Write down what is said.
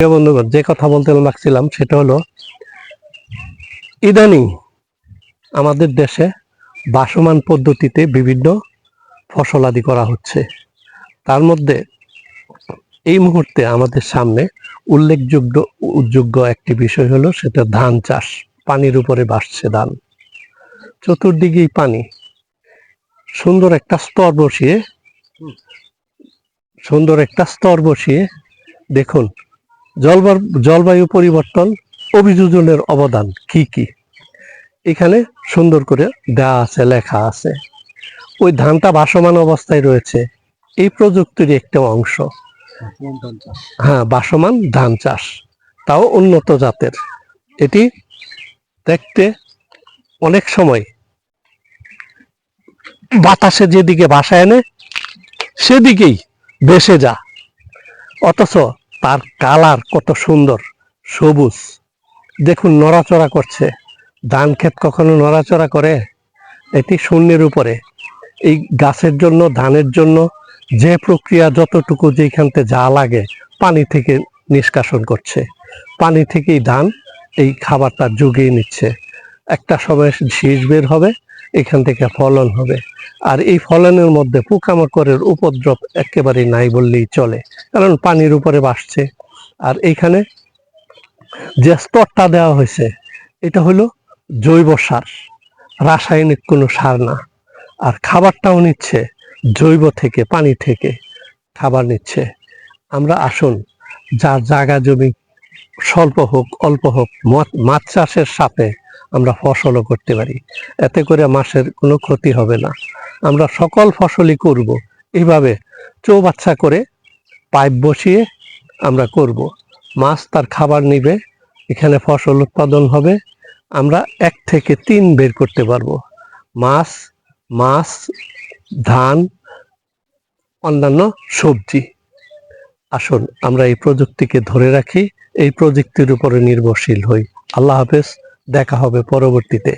প্রিয় বন্ধুগণ, যে কথা বলতে লাগছিলাম সেটা হলো, ইদানিং আমাদের দেশে বাসমান পদ্ধতিতে বিভিন্ন ফসলাদি করা হচ্ছে। তার মধ্যে এই মুহূর্তে আমাদের সামনে উল্লেখযোগ্য, উদ্যোগ্য একটি বিষয় হলো সেটা ধান চাষ, পানির উপরে বাসছে ধান। চতুর্দিকেই পানি। সুন্দর একটা স্তর বসিয়ে, সুন্দর একটা স্তর বসিয়ে দেখুন জলবায়ু পরিবর্তন অভিযোজনের অবদান কি কি? এখানে সুন্দর করে দেওয়া আছে, লেখা আছে। ওই ধানটা ভাসমান অবস্থায় রয়েছে। এই প্রযুক্তির একটা অংশ। হ্যাঁ ভাসমান ধান চাষ। তাও উন্নত জাতের। এটি দেখতে অনেক সময় বাতাসে যেদিকে ভাসা এনে সেদিকেই ভেসে যা অথচ তার কালার কত সুন্দর, সবুজ। দেখুন নড়াচড়া করছে। ধান ক্ষেত কখনো নড়াচড়া করে? এটি শূন্যের উপরে। এই গাছের জন্য, ধানের জন্য যে প্রক্রিয়া যতটুকু যেখানতে যা লাগে পানি থেকে নিষ্কাশন করছে। পানি থেকেই ধান এই খাবারটা জুগিয়ে নিচ্ছে। একটা সময় শীষ বের হবে এখান থেকে ফলন হবে। আর এই ফলনের মধ্যে পোকামাকড়ের উপদ্রব একেবারে নাই বললেই চলে, কারণ পানির উপরে বাসছে আর এইখানে যে স্তরটা দেওয়া হয়েছে, এটা হলো জৈব সার। রাসায়নিক কোনো সার না। আর খাবারটাও নিচ্ছে জৈব থেকে, পানি থেকে খাবার নিচ্ছে। আমরা আসুন, যার জায়গা জমি স্বল্প হোক, অল্প হোক মাছ চাষের সাথে আমরা ফসলও করতে পারি। এতে করে মাসের কোনো ক্ষতি হবে না। আমরা সকল ফসলই করব। এইভাবে চৌবাচ্চা করে পাইপ বসিয়ে আমরা করব। মাছ তার খাবার নিবে, এখানে ফসল উৎপাদন হবে। আমরা এক থেকে তিন বের করতে পারব। মাছ মাছ, ধান, অন্যান্য সবজি। আসুন, আমরা এই প্রযুক্তিকে ধরে রাখি। এই প্রযুক্তির উপরে নির্ভরশীল হই। আল্লাহ হাফেজ। দেখা হবে পরবর্তীতে।